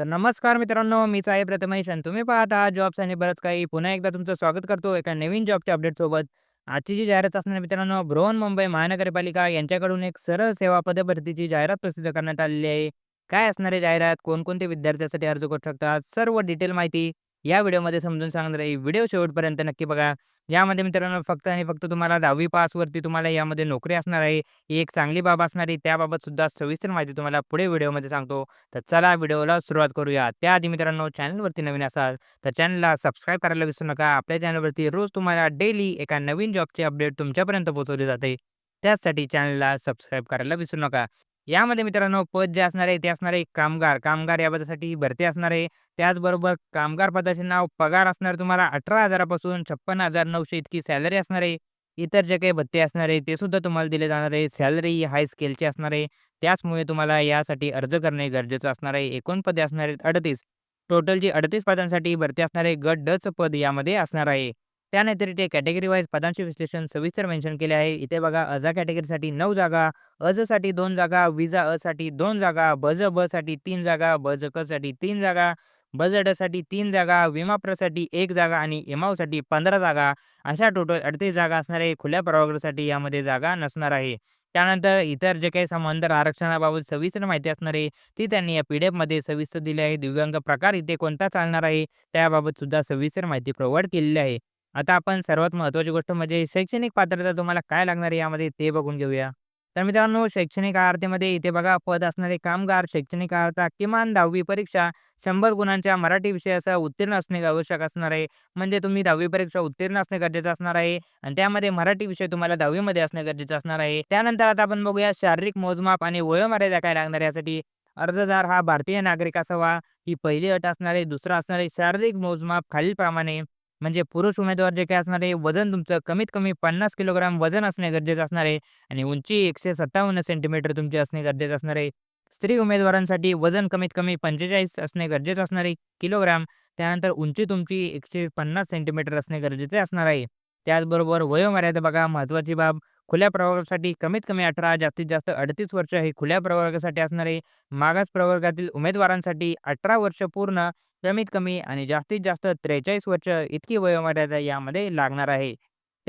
तर नमस्कार मित्रांनो, मीच आहे प्रथमेश आणि तुम्ही पाहत आहात जॉब्स आणि बरंच काही. पुन्हा एकदा तुमचं स्वागत करतो एका नवीन जॉबच्या अपडेटसोबत. आजची जी जाहिरात असणार मित्रांनो मित्रांनो, बृहन्मुंबई महानगरपालिका यांच्याकडून एक सरळ सेवा पदभरतीची जाहिरात प्रसिद्ध करण्यात आलेली आहे. काय असणारे जाहिरात? कोणकोणते विद्यार्थ्यांसाठी अर्ज करू शकतात? सर्व डिटेल माहिती या व्हिडिओमध्ये समजून सांगणार आहे. व्हिडिओ शेवटपर्यंत नक्की बघा. यामध्ये मित्रांनो फक्त आणि फक्त तुम्हाला 10वी पासवरती तुम्हाला यामध्ये नोकरी असणार आहे. ही एक चांगली बाब असणार आहे. त्याबाबत सुद्धा सविस्तर माहिती तुम्हाला पुढे व्हिडिओमध्ये सांगतो. तर चला व्हिडिओला सुरुवात करूया. त्याआधी मित्रांनो चॅनलवरती नवीन असाल तर चॅनलला सबस्क्राईब करायला विसरू नका. आपल्या चॅनलवरती रोज तुम्हाला डेली एका नवीन जॉबचे अपडेट तुमच्यापर्यंत पोहोचवले जाते. त्याचसाठी चॅनलला सबस्क्राईब करायला विसरू नका. यामध्ये मित्रांनो पद जे असणार आहे ते असणार आहे कामगार. कामगार या पदासाठी भरती असणार आहे. त्याचबरोबर कामगार पदाचे नाव पगार असणार तुम्हाला अठरा हजारापासून छप्पन हजार नऊशे इतकी सॅलरी असणार आहे. इतर जे काही भत्ते असणार आहे ते सुद्धा तुम्हाला दिले जाणार आहे. सॅलरी हाय स्केलची असणार आहे. त्याचमुळे तुम्हाला यासाठी अर्ज करणे गरजेचं असणार आहे. एकूण पदे असणार आहेत 38. टोटल जी 38 पदांसाठी भरती असणार आहे. गट डच पद यामध्ये असणार आहे. त्यानंतर इथे कॅटेगरी वाईज पदांचे विश्लेषण सविस्तर मेन्शन केले आहे. इथे बघा अजा कॅटेगरीसाठी नऊ जागा, अजसाठी दोन जागा, विजा अ साठी दोन जागा, बज ब साठी तीन जागा, बज क साठी तीन जागा, ब साठी तीन जागा, विमा साठी 1 जागा आणि साठी 15 जागा अशा टोटल 38 जागा असणार आहे. खुल्या प्रवर्गासाठी यामध्ये जागा नसणार आहे. त्यानंतर इतर जे काही समांतर आरक्षणाबाबत सविस्तर माहिती असणार आहे, ती त्यांनी या पी-डी-एफमध्ये सविस्तर दिली आहे. दिव्यांग प्रकार इथे कोणता चालणार आहे, त्याबाबत सुद्धा सविस्तर माहिती प्रोव्हाइड केलेली आहे. आता आपण सर्वात महत्त्वाची गोष्ट म्हणजे शैक्षणिक पात्रता तुम्हाला काय लागणार आहे यामध्ये ते बघून घेऊया. तर मित्रांनो शैक्षणिक अर्हतेमध्ये इथे बघा पद असणारे कामगार शैक्षणिक अर्हता किमान 10वी परीक्षा शंभर गुणांच्या मराठी विषयासह उत्तीर्ण असणे आवश्यक असणार आहे. म्हणजे तुम्ही 10वी परीक्षा उत्तीर्ण असणे गरजेचं असणार आहे आणि त्यामध्ये मराठी विषय तुम्हाला दहावीमध्ये असणे गरजेचं असणार आहे. त्यानंतर आता आपण बघूया शारीरिक मोजमाप आणि वयोमर्यादा काय लागणार यासाठी. अर्जदार हा भारतीय नागरिक असावा ही पहिली अट असणार आहे. दुसरं असणार आहे शारीरिक मोजमाप खालीलप्रमाणे म्हणजे पुरुष उमेदवार जे काही असणार आहे वजन तुमचं कमीत कमी 50 किलोग्राम वजन असणे गरजेचं असणार आहे आणि उंची 157 सेंटीमीटर तुमची असणे गरजेचं असणार आहे. स्त्री उमेदवारांसाठी वजन कमीत कमी 45 असणे गरजेचं असणार आहे किलोग्राम. त्यानंतर उंची तुमची 150 सेंटीमीटर असणे गरजेचे असणार आहे. त्याचबरोबर वयोमर्यादा बघा महत्त्वाची बाब खुल्या प्रवर्गासाठी कमीत कमी 18 जास्तीत जास्त 38 वर्ष हे खुल्या प्रवर्गासाठी असणारे मागास प्रवर्गातील उमेदवारांसाठी 18 वर्ष पूर्ण कमीत कमी आणि जास्तीत जास्त 43 वर्ष इतकी वयोमर्यादा यामध्ये लागणार आहे.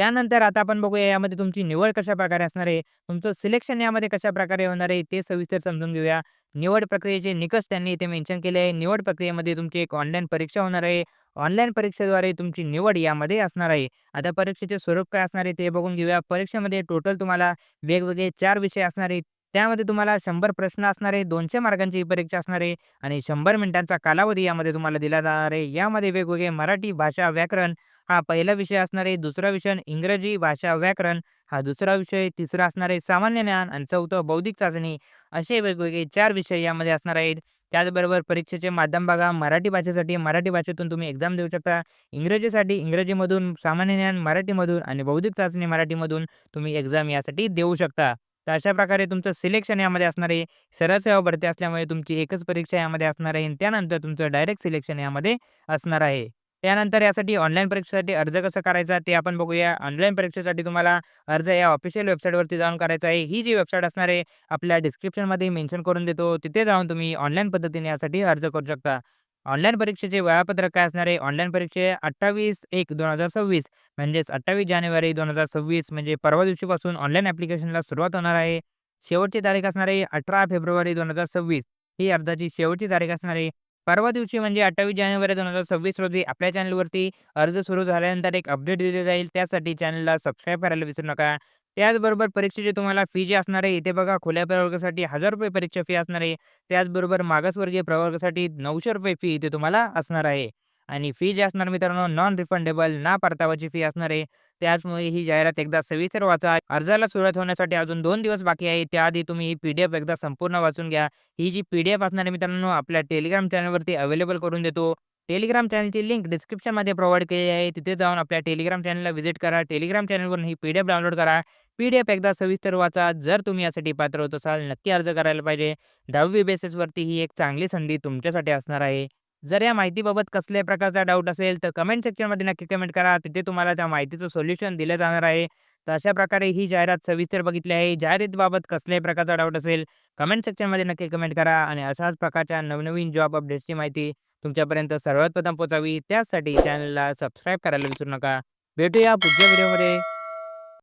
त्यानंतर आता आपण बघूया यामध्ये तुमची निवड कशाप्रकारे असणार आहे, तुमचं सिलेक्शन यामध्ये कशा प्रकारे होणार आहे ते सविस्तर समजून घेऊया. निवड प्रक्रियेचे निकष त्यांनी इथे मेन्शन केले आहे. निवड प्रक्रियेमध्ये तुमची एक ऑनलाईन परीक्षा होणार आहे. ऑनलाईन परीक्षेद्वारे तुमची निवड यामध्ये असणार आहे. आता परीक्षेचे स्वरूप काय असणार आहे ते बघून घेऊया. परीक्षेमध्ये टोटल तुम्हाला वेगवेगळे चार विषय असणार आहेत. त्यामध्ये तुम्हाला शंभर प्रश्न असणार आहे. दोनशे मार्गांची ही परीक्षा असणार आहे आणि शंभर मिनिटांचा कालावधी यामध्ये तुम्हाला दिला जाणार आहे. यामध्ये वेगवेगळे मराठी भाषा व्याकरण हा पहिला विषय असणार आहे. दुसरा विषय इंग्रजी भाषा व्याकरण हा दुसरा विषय. तिसरा असणार आहे सामान्य ज्ञान आणि चौथं बौद्धिक चाचणी असे वेगवेगळे चार विषय यामध्ये असणार आहेत. त्याचबरोबर परीक्षेचे माध्यम बघा मराठी भाषेसाठी मराठी भाषेतून तुम्ही एक्झाम देऊ शकता. इंग्रजीसाठी इंग्रजीमधून, सामान्य ज्ञान मराठीमधून आणि बौद्धिक चाचणी मराठीमधून तुम्ही एक्झाम यासाठी देऊ शकता. तर अशा प्रकारे तुमचं सिलेक्शन यामध्ये असणार आहे. सरळ सेवा भरती असल्यामुळे तुमची एकच परीक्षा यामध्ये असणार आहे आणि त्यानंतर तुमचं डायरेक्ट सिलेक्शन यामध्ये असणार आहे. त्यानंतर यासाठी ऑनलाईन परीक्षेसाठी अर्ज कसा करायचा ते आपण बघूया. ऑनलाईन परीक्षेसाठी तुम्हाला अर्ज या ऑफिशियल वेबसाईटवरती जाऊन करायचा आहे. ही जी वेबसाईट असणार आहे आपल्या डिस्क्रिप्शनमध्ये मेन्शन करून देतो. तिथे जाऊन तुम्ही ऑनलाईन पद्धतीने यासाठी अर्ज करू शकता. ऑनलाईन परीक्षेचे वेळापत्रक काय असणार आहे? ऑनलाईन परीक्षे 28/1/2026 म्हणजेच 28 जानेवारी 2026 म्हणजे परवा दिवशीपासून ऑनलाईन ॲप्लिकेशनला सुरुवात होणार आहे. शेवटची तारीख असणार आहे 18 फेब्रुवारी 2026 ही अर्जाची शेवटची तारीख असणार आहे. परवा दिवशी म्हणजे 28 जानेवारी 2026 रोजी आपल्या चॅनलवरती अर्ज सुरू झाल्यानंतर एक अपडेट दिले जाईल. त्यासाठी चॅनलला सबस्क्राईब करायला विसरू नका. त्याचबरोबर परीक्षेची तुम्हाला फी जी असणार आहे इथे बघा खुल्या प्रवर्गासाठी ₹1000 परीक्षा फी असणार आहे. त्याचबरोबर मागासवर्गीय प्रवर्गासाठी ₹900 फी इथे तुम्हाला असणार आहे. आणि फी जी असणार मित्रांनो नॉन रिफंडेबल ना परतावाची फी असणार आहे. त्याचमुळे ही जाहिरात एकदा सविस्तर वाचा. अर्जाला सुरुवात होण्यासाठी अजून दोन दिवस बाकी आहे. त्याआधी तुम्ही ही पी-डी-एफ एकदा संपूर्ण वाचून घ्या. ही जी पी-डी-एफ असणार आहे मित्रांनो आपल्या टेलिग्राम चॅनलवरती अवेलेबल करून देतो. टेलिग्राम चॅनलची लिंक डिस्क्रिप्शनमध्ये प्रोव्हाइड केली आहे. तिथे जाऊन आपल्या टेलिग्राम चॅनलला व्हिजिट करा. टेलिग्राम चॅनलवरून ही पी-डी-एफ डाउनलोड करा. पी-डी-एफ एकदा सविस्तर वाचा. जर तुम्ही यासाठी पात्र होत असाल नक्की अर्ज करायला पाहिजे. 10वी बेसिसवरती ही एक चांगली संधी तुमच्यासाठी असणार आहे. जर या माहितीबाबत कसल्या प्रकारचा डाऊट असेल तर कमेंट सेक्शनमध्ये नक्की कमेंट करा. तिथे तुम्हाला त्या माहितीचं सोल्युशन दिलं जाणार आहे. तर अशा प्रकारे ही जाहिरात सविस्तर बघितली आहे. जाहिरातीबाबत कसल्याही प्रकारचा डाऊट असेल, कमेंट सेक्शनमध्ये नक्की कमेंट करा आणि अशाच प्रकारच्या नवनवीन जॉब अपडेट्सची माहिती तुमच्यापर्यंत सर्वात प्रथम पोहोचावी, त्यासाठी चॅनलला सबस्क्राईब करायला विसरू नका. भेटूया पुढच्या व्हिडिओमध्ये.